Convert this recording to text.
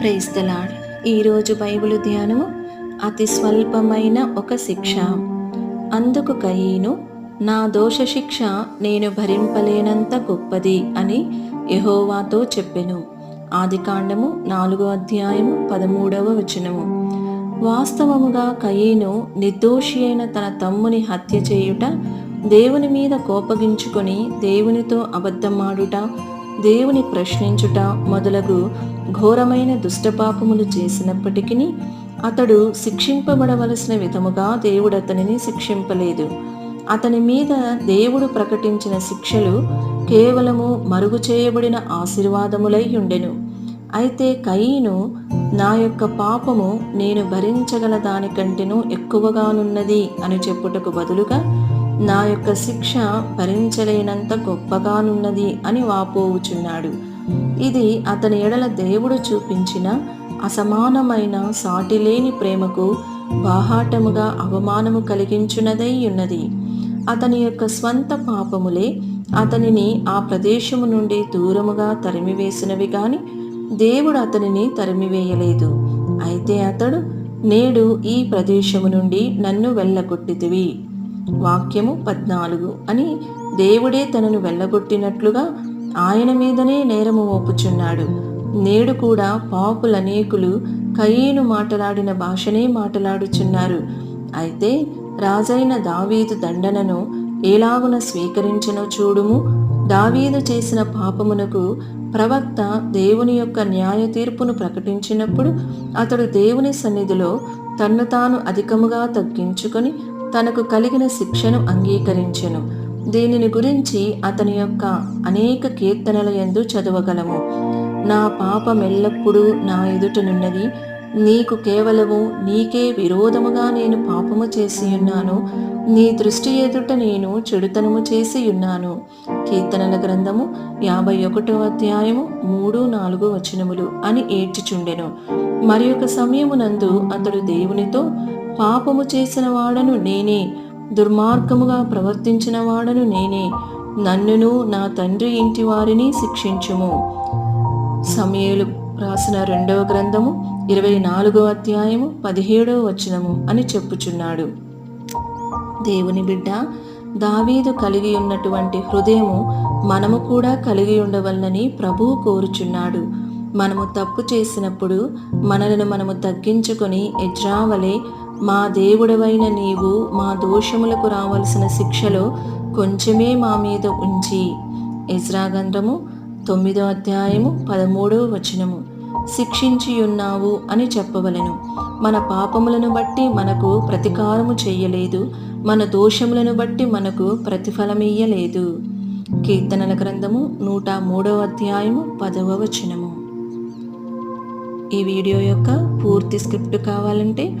Praise the Lord ఈరోజు Bible ధ్యానము అతి స్వల్పమైన ఒక శిక్ష. అందుకు కయీను నా దోష శిక్ష నేను భరింపలేనంత గొప్పది అని యహోవాతో చెప్పెను. ఆదికాండము నాలుగో అధ్యాయము పదమూడవ వచనము. వాస్తవముగా కయీను నిర్దోషి అయిన తన తమ్ముని హత్య చేయుట దేవుని మీద కోపగించుకొని దేవునితో అబద్ధమాడుట దేవుని ప్రశ్నించుట మొదలగు ఘోరమైన దుష్టపాపములు చేసినప్పటికీ అతడు శిక్షింపబడవలసిన విధముగా దేవుడు అతనిని శిక్షింపలేదు. అతని మీద దేవుడు ప్రకటించిన శిక్షలు కేవలము మరుగు చేయబడిన ఆశీర్వాదములై ఉండెను. అయితే కయీను నా యొక్క పాపము నేను భరించగల దానికంటేనూ ఎక్కువగానున్నది అని చెప్పుటకు బదులుగా నా యొక్క శిక్ష భరించలేనంత గొప్పగానున్నది అని వాపోవుచున్నాడు. ఇది అతని ఎడల దేవుడు చూపించిన అసమానమైన సాటిలేని ప్రేమకు బాహాటముగా అవమానము కలిగించున్నదై ఉన్నది. అతని యొక్క స్వంత పాపములే అతనిని ఆ ప్రదేశము నుండి దూరముగా తరిమివేసినవి గాని దేవుడు అతనిని తరిమివేయలేదు. అయితే అతడు నేడు ఈ ప్రదేశము నుండి నన్ను వెళ్ళగొట్టితివి. వాక్యము పద్నాలుగు అని దేవుడే తనను వెళ్ళగొట్టినట్లుగా ఆయన మీదనే నేరము మోపుచున్నాడు. నేడు కూడా పాపులనేకులు కయ్యేను మాట్లాడిన భాషనే మాట్లాడుచున్నారు. అయితే రాజైన దావీదు దండనను ఎలాగున స్వీకరించనో చూడుము. దావీదు చేసిన పాపమునకు ప్రవక్త దేవుని యొక్క న్యాయ తీర్పును ప్రకటించినప్పుడు అతడు దేవుని సన్నిధిలో తన్ను తాను అధికముగా తగ్గించుకొని తనకు కలిగిన శిక్షను అంగీకరించెను. దీనిని గురించి అతని యొక్క అనేక కీర్తనల ఎందు చదవగలము. నా పాపమెల్లప్పుడూ నా ఎదుటనున్నది నీకు కేవలము నీకే విరోధముగా నేను పాపము చేసి ఉన్నాను నీ దృష్టి ఎదుట నేను చెడుతనము చేసి ఉన్నాను కీర్తనల గ్రంథము యాభై ఒకటో అధ్యాయము మూడు నాలుగు వచనములు అని ఏడ్చిచుండెను. మరి ఒక సమయమునందు అతడు దేవునితో పాపము చేసిన వాడను నేనే దుర్మార్గముగా ప్రవర్తించిన వాడను నేనే. నన్నును నా తండ్రి ఇంటి వారిని శిక్షించుము. సమయలు రాసిన రెండవ గ్రంథము ఇరవై నాలుగో అధ్యాయము పదిహేడవ వచనము అని చెప్పుచున్నాడు. దేవుని బిడ్డ దావీదు కలిగి ఉన్నటువంటి హృదయము మనము కూడా కలిగి ఉండవలనని ప్రభువు కోరుచున్నాడు. మనము తప్పు చేసినప్పుడు మనలను మనము తగ్గించుకొని ఎజ్రావలే మా దేవుడవైన నీవు మా దోషములకు రావలసిన శిక్షలో కొంచెమే మా మీద ఉంచి. ఇజ్రాగంధము తొమ్మిదో అధ్యాయము పదమూడవ వచనము. శిక్షించి ఉన్నావు అని చెప్పవలను. మన పాపములను బట్టి మనకు ప్రతీకారము చేయలేదు. మన దోషములను బట్టి మనకు ప్రతిఫలమియ్యలేదు. కీర్తనల గ్రంథము నూట మూడవ అధ్యాయము పదవ వచనము. ఈ వీడియో యొక్క పూర్తి స్క్రిప్ట్ కావాలంటే